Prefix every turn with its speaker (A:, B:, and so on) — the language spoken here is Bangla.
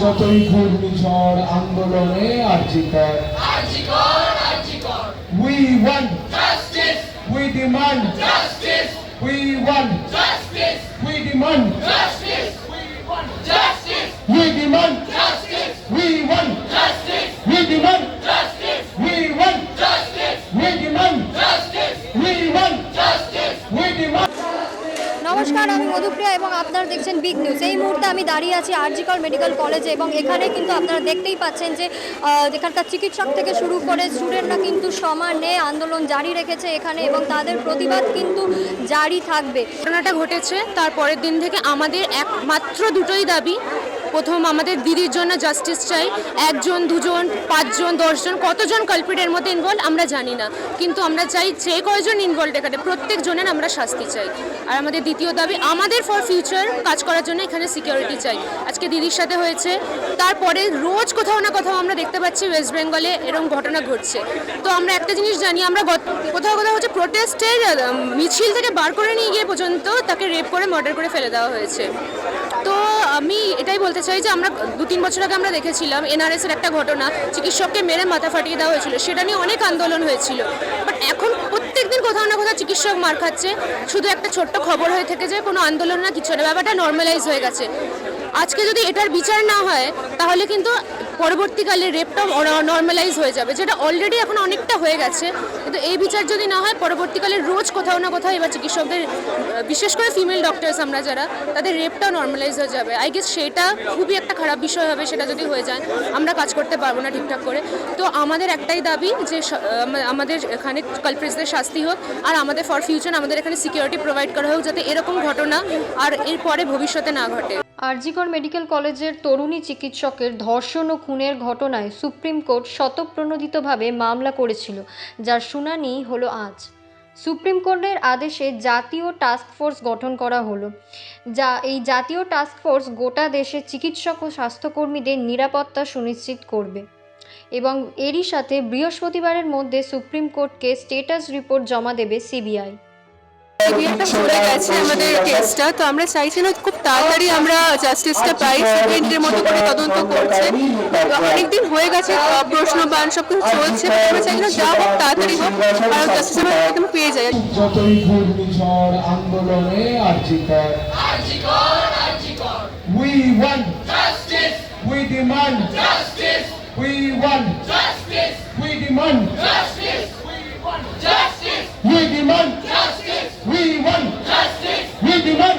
A: যতই ঘূর্ণিঝড় আন্দোলনে RG Kar we want we demand we want we demand we demand we want we demand we want we demand we want we demand
B: নমস্কার, আমি মধুপ্রিয়া এবং আপনারা দেখছেন বিগ নিউজ এই মুহূর্তে আমি দাঁড়িয়ে আছি আরজিকর মেডিকেল কলেজে এবং এখানে কিন্তু আপনারা দেখতেই পাচ্ছেন যে এখানকার চিকিৎসক থেকে শুরু করে স্টুডেন্টরা কিন্তু সমানে আন্দোলন জারি রেখেছে এখানে এবং তাদের প্রতিবাদ কিন্তু জারি থাকবে।
C: ঘটনাটা ঘটেছে, তারপরের দিন থেকে আমাদের একমাত্র দুটোই দাবি প্রথম আমাদের দিদির জন্য জাস্টিস চাই। একজন, দুজন, পাঁচজন, দশজন, কতজন কালপিটের মধ্যে ইনভলভ আমরা জানি না। কিন্তু আমরা চাই যে কয়জন ইনভলভ এখানে, প্রত্যেকজনের আমরা শাস্তি চাই। আর আমাদের দ্বিতীয় দাবি, আমাদের ফর ফিউচার কাজ করার জন্য এখানে সিকিউরিটি চাই। আজকে দিদির সাথে হয়েছে, তারপরে রোজ কোথাও না কোথাও আমরা দেখতে পাচ্ছি ওয়েস্ট বেঙ্গলে এরকম ঘটনা ঘটছে। তো আমরা একটা জিনিস জানি, আমরা কোথাও কোথাও হচ্ছে প্রোটেস্টের মিছিল থেকে বার করে নিয়ে গিয়ে পর্যন্ত তাকে রেপ করে মার্ডার করে ফেলে দেওয়া হয়েছে। তো আমি এটাই বলতে চাই যে আমরা দু তিন বছর আগে আমরা দেখেছিলাম এনআরএস এর একটা ঘটনা, চিকিৎসককে মেরে মাথা ফাটিয়ে দেওয়া হয়েছিল। সেটা নিয়ে অনেক আন্দোলন হয়েছিল। বাট এখন প্রত্যেকদিন কোথাও না কোথাও চিকিৎসক মার খাচ্ছে। শুধু একটা ছোট্ট খবর হয়ে থেকে যে কোনো আন্দোলন না, কিছু না। ব্যাপারটা নর্মালাইজ হয়ে গেছে। আজকে যদি এটার বিচার না হয়, তাহলে কিন্তু পরবর্তীকালে রেপটাও নর্মালাইজ হয়ে যাবে, যেটা অলরেডি এখন অনেকটা হয়ে গেছে। কিন্তু এই বিচার যদি না হয়, পরবর্তীকালে রোজ কোথাও না কোথাও এবার চিকিৎসকদের, বিশেষ করে ফিমেল ডক্টরস আমরা যারা, তাদের রেপটাও নর্মালাইজ হয়ে যাবে। আই গেস সেটা খুবই একটা খারাপ বিষয় হবে, সেটা যদি হয়ে যায়, আমরা কাজ করতে পারব না ঠিকঠাক করে। তো আমাদের একটাই দাবি যে আমাদের এখানে কালপ্রিসদের শাস্তি হোক, আর আমাদের ফর ফিউচার আমাদের এখানে সিকিউরিটি প্রোভাইড করা হোক যাতে এরকম ঘটনা আর এরপরে ভবিষ্যতে না ঘটে।
B: আরজিকর মেডিকেল কলেজের তরুণী চিকিৎসকের ধর্ষণ ও খুনের ঘটনায় সুপ্রিম কোর্ট স্বতঃপ্রণোদিতভাবে মামলা করেছিল, যার শুনানি হলো আজ। সুপ্রিম কোর্টের আদেশে জাতীয় টাস্ক ফোর্স গঠন করা হলো, যা এই জাতীয় টাস্ক ফোর্স গোটা দেশে চিকিৎসক ও স্বাস্থ্যকর্মীদের নিরাপত্তা সুনিশ্চিত করবে। এবং এরই সাথে বৃহস্পতিবারের মধ্যে সুপ্রিম কোর্টকে স্টেটাস রিপোর্ট জমা দেবে সিবিআই।
C: পড়ে গেছে আমাদের কেসটা। তো আমরা চাইছি না খুব তাড়াতাড়ি আমরা জাস্টিসটা পাই সিবিআইয়ের মতো করে তদন্ত করছে। অনেকদিন হয়ে গেছে প্রশ্ন বান সব কিছু চলছে আমরা চাই না যা হোক তাড়াতাড়ি হোক কারণ জাস্টিস আমরা একদম পেয়ে যাই
A: যতই ঘূর্ণিঝড় আন্দোলনে RG Kar we want we demand We want justice. We demand justice. We want justice. We demand justice. We want justice. We demand